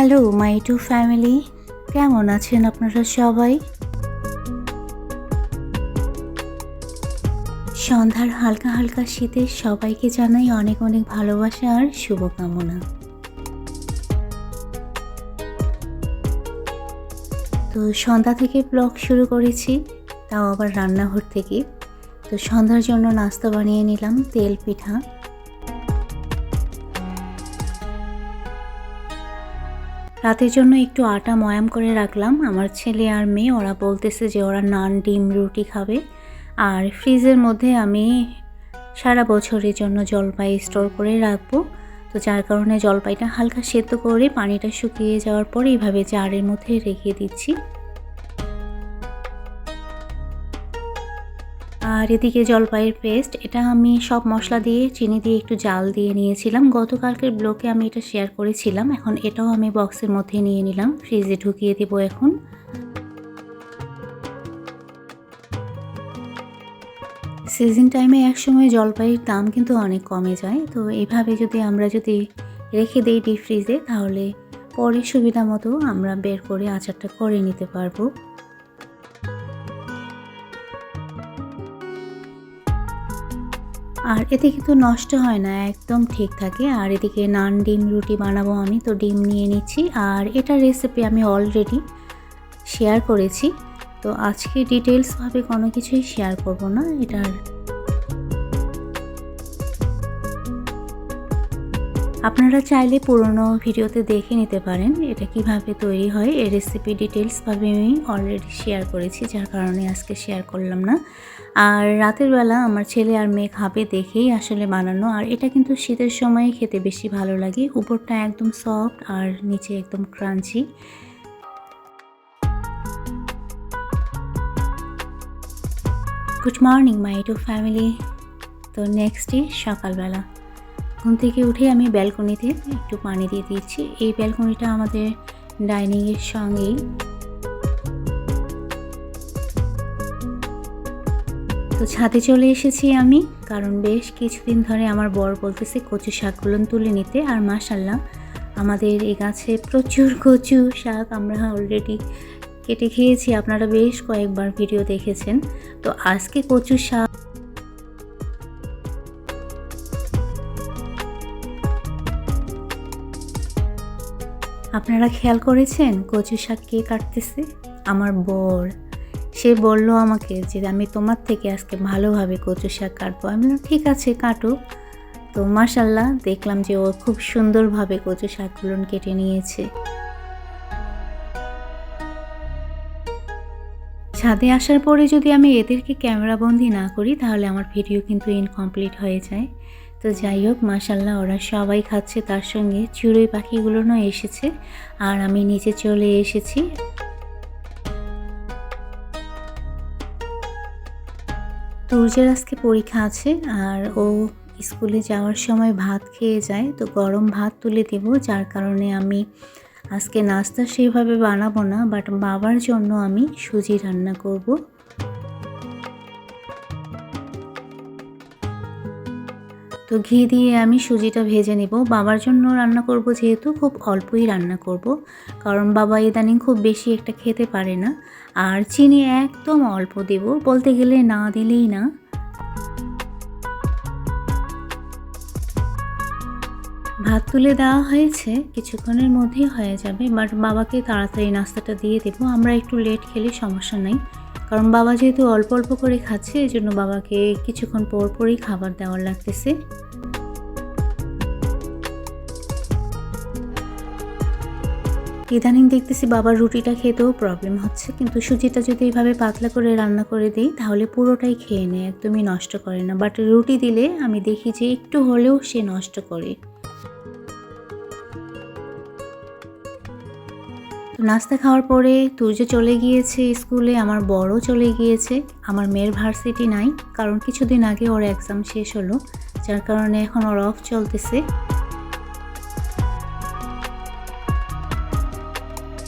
Hello my to family কেমন আছেন আপনারা সবাই? সন্ধ্যার হালকা হালকা শীতে সবাইকে জানাই অনেক অনেক ভালোবাসা আর শুভকামনা। তো সন্ধ্যা থেকে ব্লগ শুরু করেছি, তাও আবার রান্নাঘর থেকে। তো সন্ধ্যার জন্য নাস্তা বানিয়ে নিলাম তেল পিঠা। রাতের জন্য একটু আটা ময়াম করে রাখলাম। আমার ছেলে আর মেয়ে, ওরা বলতেছে যে ওরা নান, ডিম, রুটি খাবে। আর ফ্রিজের মধ্যে আমি সারা বছরের জন্য জলপাই স্টোর করে রাখব। তো যার কারণে জলপাইটা হালকা সেদ্ধ করে পানিটা শুকিয়ে যাওয়ার পর এইভাবে জারের মধ্যে রেখে দিচ্ছি। আর এদিকে জলপাইয়ের পেস্ট এটা আমি সব মশলা দিয়ে, চিনি দিয়ে একটু জাল দিয়ে নিয়েছিলাম। গতকালকের ব্লকে আমি এটা শেয়ার করেছিলাম। এখন এটাও আমি বক্সের মধ্যে নিয়ে নিলাম। ফ্রিজে ঢুকিয়ে দেবো এখন। সিজন টাইমে একসময় জলপাইয়ের দাম কিন্তু অনেক কমে যায়। তো এভাবে যদি আমরা যদি রেখে দিই ডিপ ফ্রিজে তাহলে পরে সুবিধা মতো আমরা বের করে আচারটা করে নিতে পারব। আর এতে কিন্তু নষ্ট হয় না, একদম ঠিক থাকে। আর এদিকে নান ডিম, রুটি বানাবো আমি, তো ডিম নিয়ে নিচ্ছি। আর এটা রেসিপি আমি অলরেডি শেয়ার করেছি। তো আজকে ডিটেলসভাবে কোনো কিছুই শেয়ার করব না, এটার আপনারা চাইলে পুরনো ভিডিওতে দেখে নিতে পারেন এটা কীভাবে তৈরি হয়। এই রেসিপি ডিটেলসভাবে আমি অলরেডি শেয়ার করেছি, যার কারণে আজকে শেয়ার করলাম না। আর রাতের বেলা আমার ছেলে আর মেয়ে খাবে দেখেই আসলে বানানো। আর এটা কিন্তু শীতের সময় খেতে বেশি ভালো লাগে। উপরটা একদম সফট আর নিচে একদম crunchy good morning my to family তো নেক্সট ডে সকালবেলা। ঘুম থেকে উঠে আমি ব্যালকনিতে একটু পানি দিয়ে দিচ্ছি। এই ব্যালকনিটা আমাদের ডাইনিংয়ের সঙ্গেই। তো ছাদে চলে এসেছি আমি, কারণ বেশ কিছুদিন ধরে আমার বর বলতেছে কচু শাকগুলো তুলে নিতে, আর মাশাল্লাহ আমাদের এই গাছে প্রচুর কচু শাক আমরা অলরেডি কেটে খেয়েছি। আপনারা বেশ কয়েকবার ভিডিও দেখেছেন। তো আজকে কচু শাক আপনারা খেয়াল করেছেন কচু শাক কে কাটতেছে? আমার বর। সে বলল আমাকে যে, আমি তোমার থেকে আজকে ভালোভাবে কচু শাক কাটবো। আমি বললাম, ঠিক আছে, কাটো। তো মাসাল্লাহ দেখলাম যে ও খুব সুন্দরভাবে কচু শাকগুলো কেটে নিয়েছে। ছাদে আসার পরে যদি আমি এদেরকে ক্যামেরাবন্দি না করি, তাহলে আমার ভিডিও কিন্তু ইনকমপ্লিট হয়ে যায়। তো যাই হোক মাসাল্লাহ ওরা সবাই খাচ্ছে। তার সঙ্গে চড়ুই পাখিগুলোও এসেছে। আর আমি নিচে চলে এসেছি। তুর্যের আজকে পরীক্ষা আছে, আর ও স্কুলে যাওয়ার সময় ভাত খেয়ে যায়। তো গরম ভাত তুলে দেব, যার কারণে আমি আজকে নাস্তা সেভাবে বানাবো না, বাট বাবার জন্য আমি সুজি রান্না করব। তো ঘি দিয়ে আমি সুজিটা ভেজে নেব। বাবার জন্য রান্না করব যেহেতু খুব অল্পই রান্না করব। কারণ বাবা ইদানিং খুব বেশি একটা খেতে পারে না। আর চিনি একদম অল্প দেব, বলতে গেলে না দিলেই না। ভাত তুলে দেওয়া হয়েছে, কিছুক্ষণের মধ্যেই হয়ে যাবে। বাট বাবাকে তাড়াতাড়ি নাস্তাটা দিয়ে দেবো। আমরা একটু লেট খেলে সমস্যা নাই। কারণ বাবা যেহেতু অল্প অল্প করে খাচ্ছে এই জন্য বাবাকে কিছুক্ষণ পর পরই খাবার দেওয়ার লাগতেছে। ইদানিং দেখতেছি বাবার রুটিটা খেতেও প্রবলেম হচ্ছে। কিন্তু সুজিটা যদি এইভাবে পাতলা করে রান্না করে দিই, তাহলে পুরোটাই খেয়ে নেয়, একদমই নষ্ট করে না। বাট রুটি দিলে আমি দেখি যে একটু হলেও সে নষ্ট করে। নাস্তা খাওয়ার পরে তুর্য চলে গিয়েছে স্কুলে, আমার বড় চলে গিয়েছে। আমার মেয়ের ভার্সিটি নাই, কারণ কিছুদিন আগে ওর এক্সাম শেষ হলো, যার কারণে এখন ওর অফ চলতেছে।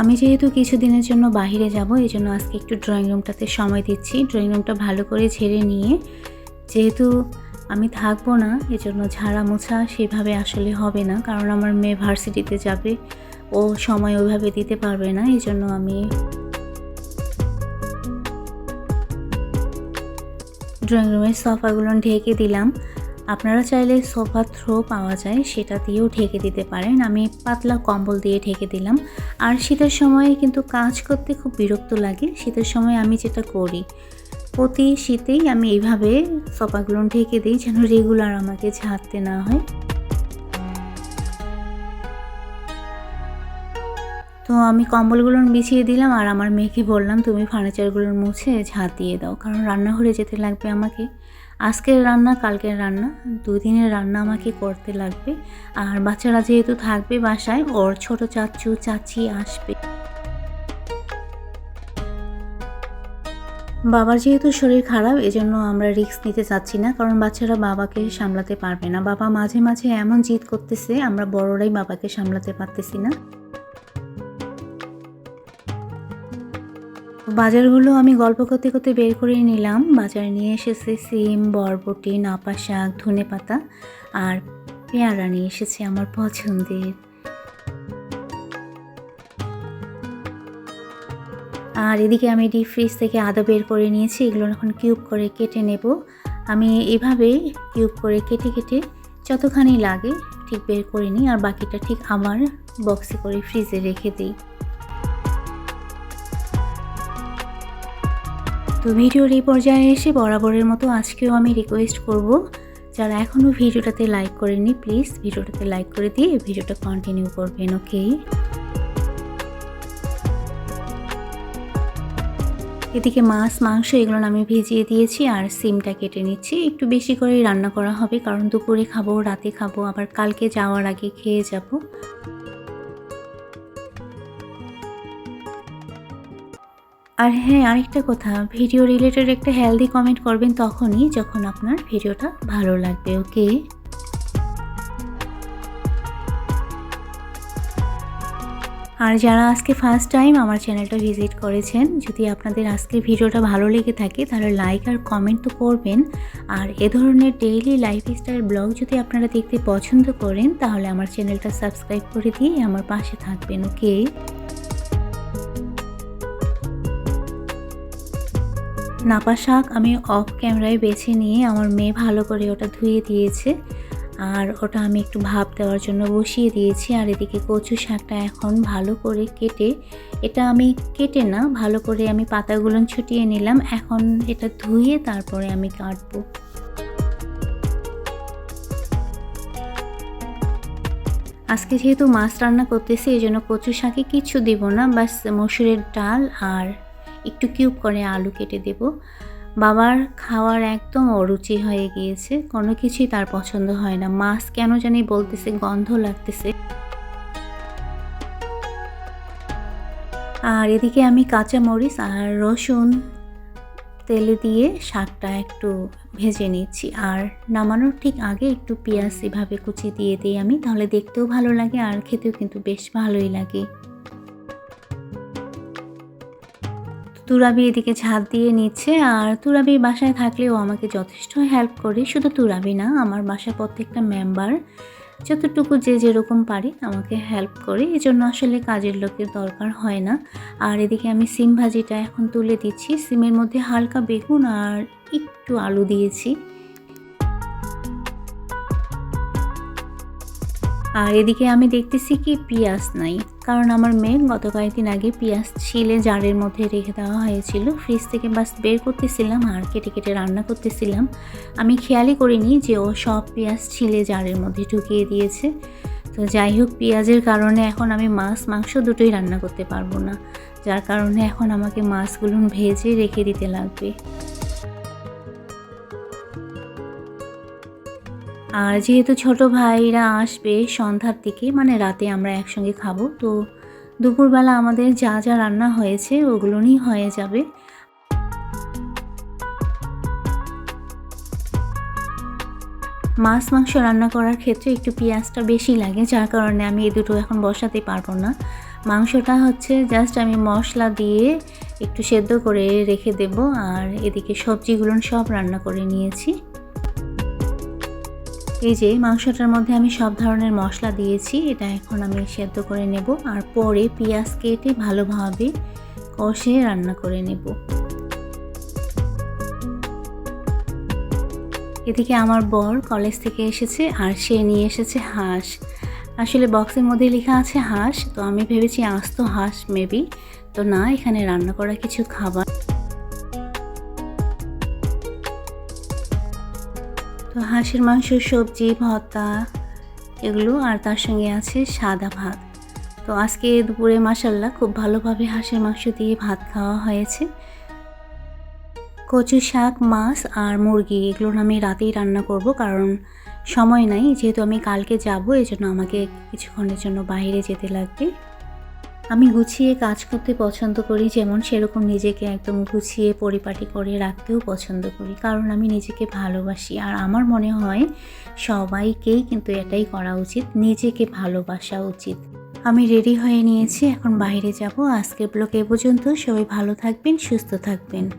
আমি যেহেতু কিছুদিনের জন্য বাহিরে যাব, এই জন্য আজকে একটু ড্রয়িং রুমটাতে সময় দিচ্ছি। ড্রয়িং রুমটা ভালো করে ঝেড়ে নিয়ে, যেহেতু আমি থাকব না, এজন্য ঝাড়া মোছা সেভাবে আসলে হবে না, কারণ আমার মেয়ে ভার্সিটিতে যাবে, ও সময় ওইভাবে দিতে পারবে না, এই জন্য আমি ড্রয়িং রুমের সোফাগুলো ঢেকে দিলাম। আপনারা চাইলে সোফা থ্রো পাওয়া যায়, সেটা দিয়েও ঢেকে দিতে পারেন। আমি পাতলা কম্বল দিয়ে ঢেকে দিলাম। আর শীতের সময় কিন্তু কাজ করতে খুব বিরক্ত লাগে। শীতের সময় আমি যেটা করি, প্রতি শীতেই আমি এইভাবে সোফাগুলো ঢেকে দিই যেন রেগুলার আমাকে ঝাড়তে না হয়। তো আমি কম্বলগুলো বিছিয়ে দিলাম আর আমার মেয়েকে বললাম, তুমি ফার্নিচারগুলোর মুছে ঝাঁট দিয়ে দাও। কারণ রান্নাঘরে যেতে লাগবে আমাকে। আজকের রান্না, কালকের রান্না, দুদিনের রান্না আমাকে করতে লাগবে। আর বাচ্চারা যেহেতু থাকবে বাসায়, ওর ছোট চাচু, চাচি আসবে। বাবার যেহেতু শরীর খারাপ, এজন্য আমরা রিস্ক নিতে চাচ্ছি না, কারণ বাচ্চারা বাবাকে সামলাতে পারবে না। বাবা মাঝে মাঝে এমন জিদ করতেছে, আমরা বড়রাই বাবাকে সামলাতে পারতেছি না। বাজারগুলো আমি গল্প করতে করতে বের করে নিলাম। বাজার নিয়ে এসেছে সিম, বরবটি নাপা শাক, ধনে পাতা আর পেয়ারা নিয়ে এসেছে আমার পছন্দের। আর এদিকে আমি ডিপ ফ্রিজ থেকে আদা বের করে নিয়েছি। এগুলো এখন কিউব করে কেটে নেব। আমি এভাবে কিউব করে কেটে কেটে যতখানি লাগে ঠিক বের করে নিই। আর বাকিটা ঠিক আমার বক্সে করে ফ্রিজে রেখে দিই। তো ভিডিওর এই পর্যায়ে এসে বরাবরের মতো আজকেও আমি রিকোয়েস্ট করব, যারা এখনও ভিডিওটাতে লাইক করেনি প্লিজ ভিডিওটাতে লাইক করে দিয়ে ভিডিওটা কন্টিনিউ করবেন ওকে এদিকে মাছ, মাংস এগুলো আমি ভিজিয়ে দিয়েছি আর সিমটা কেটে নিচ্ছি। একটু বেশি করেই রান্না করা হবে, কারণ দুপুরে খাব, রাতে খাব, আবার কালকে যাওয়ার আগে খেয়ে যাব। আর হ্যাঁ আরেকটা কথা ভিডিও রিলেটেড একটা হেলদি কমেন্ট করবেন তখনই যখন আপনার ভিডিওটা ভালো লাগবে ওকে আর যারা আজকে ফার্স্ট টাইম আমার চ্যানেলটা ভিজিট করেছেন, যদি আপনাদের আজকে ভিডিওটা ভালো লেগে থাকে, তাহলে লাইক আর কমেন্ট তো করবেন। আর এ ধরনের ডেইলি লাইফস্টাইল ব্লগ যদি আপনারা দেখতে পছন্দ করেন, তাহলে আমার চ্যানেলটা সাবস্ক্রাইব করে দিয়ে আমার পাশে থাকবেন ওকে নাপা শাক আমি অফ ক্যামেরায় বেছে নিয়ে আমার মেয়ে ভালো করে ওটা ধুয়ে দিয়েছে। আর ওটা আমি একটু ভাপ দেওয়ার জন্য বসিয়ে দিয়েছি। আর এদিকে কচু শাকটা এখন ভালো করে কেটে, এটা আমি কেটে না, ভালো করে আমি পাতাগুলো ছুটিয়ে নিলাম। এখন এটা ধুয়ে তারপরে আমি কাটবো। আজকে যেহেতু মাছ রান্না করতেছি, এই জন্য কচু শাকে কিছু দিব না, বাস মসুরের ডাল আর একটু কিউব করে আলু কেটে দেব। বাবার খাওয়ার একদম অরুচি হয়ে গিয়েছে, কোনো কিছুই তার পছন্দ হয় না। মাছ কেন জানি বলতেছে, গন্ধ লাগতেছে। আর এদিকে আমি কাঁচা মরিচ আর রসুন তেলে দিয়ে শাকটা একটু ভেজে নিচ্ছি। আর নামানোর ঠিক আগে একটু পেঁয়াজ এভাবে কুচি দিয়ে দিই আমি, তাহলে দেখতেও ভালো লাগে আর খেতেও কিন্তু বেশ ভালোই লাগে। তুরাবি এদিকে ঝাঁপ দিয়ে নিচ্ছে, আর তুরাবি বাসায় থাকলেও আমাকে যথেষ্ট হেল্প করে। শুধু তুরাবি না, আমার বাসার প্রত্যেকটা মেম্বার যতটুকু যে যেরকম পারি আমাকে হেল্প করে। এজন্য আসলে কাজের লোকের দরকার হয় না। আর এদিকে আমি সিম ভাজিটা এখন তুলে দিচ্ছি। সিমের মধ্যে হালকা বেগুন আর একটু আলু দিয়েছি। আর এদিকে আমি দেখতেছি কি পেঁয়াজ নাই। কারণ আমার মেয়ে গত কয়েকদিন আগে পেঁয়াজ ছিলে জারের মধ্যে রেখে দেওয়া হয়েছিল। ফ্রিজ থেকে বাস বের করতেছিলাম আর কেটে কেটে রান্না করতেছিলাম। আমি খেয়ালই করিনি যে ও সব পেঁয়াজ ছিলে জারের মধ্যে ঢুকিয়ে দিয়েছে। তো যাই হোক, পেঁয়াজের কারণে এখন আমি মাছ, মাংস দুটোই রান্না করতে পারব না। যার কারণে এখন আমাকে মাছগুলো ভেজে রেখে দিতে লাগবে। আর যেহেতু ছোট ভাইরা আসবে সন্ধ্যার দিকে মানে রাতে আমরা একসঙ্গে খাব, তো দুপুরবেলা আমাদের যা যা রান্না হয়েছে ওগুলো নিয়েই হয়ে যাবে। মাছ মাংস রান্না করার ক্ষেত্রে একটু পেঁয়াজটা বেশি লাগে, যার কারণে আমি এই দুটো এখন বসাতে পারব না। মাংসটা হচ্ছে জাস্ট আমি মশলা দিয়ে একটু সেদ্ধ করে রেখে দেব, আর এদিকে সবজিগুলো সব রান্না করে নিয়েছি। এই যে মাংসটার মধ্যে আমি সব ধরনের মশলা দিয়েছি, এটা এখন আমি সেদ্ধ করে নেব আর পরে পেঁয়াজ কেটে ভালোভাবে কষে রান্না করে নেব। এদিকে আমার বর কলেজ থেকে এসেছে আর সে নিয়ে এসেছে হাঁস। আসলে বক্সের মধ্যে লেখা আছে হাঁস, তো আমি ভেবেছি আস্ত হাঁস মেবি। তো না, এখানে রান্না করা কিছু খাবার তো হাঁসের মাংস সবজি, ভর্তা এগুলো আর তার সঙ্গে আছে সাদা ভাত। তো আজকে দুপুরে মাসাল্লাহ খুব ভালোভাবে হাঁসের মাংস দিয়ে ভাত খাওয়া হয়েছে। কচু শাক, মাছ আর মুরগি এগুলো আমি রাতেই রান্না করব কারণ সময় নাই, যেহেতু আমি কালকে যাব এই জন্য আমাকে কিছুক্ষণের জন্য বাইরে যেতে লাগবে। আমি গুছিয়ে কাজ করতে পছন্দ করি, যেমন সেরকম নিজেকে একদম গুছিয়ে পরিপাটি করে রাখতেও পছন্দ করি, কারণ আমি নিজেকে ভালোবাসি। আর আমার মনে হয় সবাইকেই কিন্তু এটাই করা উচিত, নিজেকে ভালোবাসা উচিত। আমি রেডি হয়ে নিয়েছি, এখন বাইরে যাব। আজকের ব্লগ এ পর্যন্ত সবাই ভালো থাকবেন, সুস্থ থাকবেন।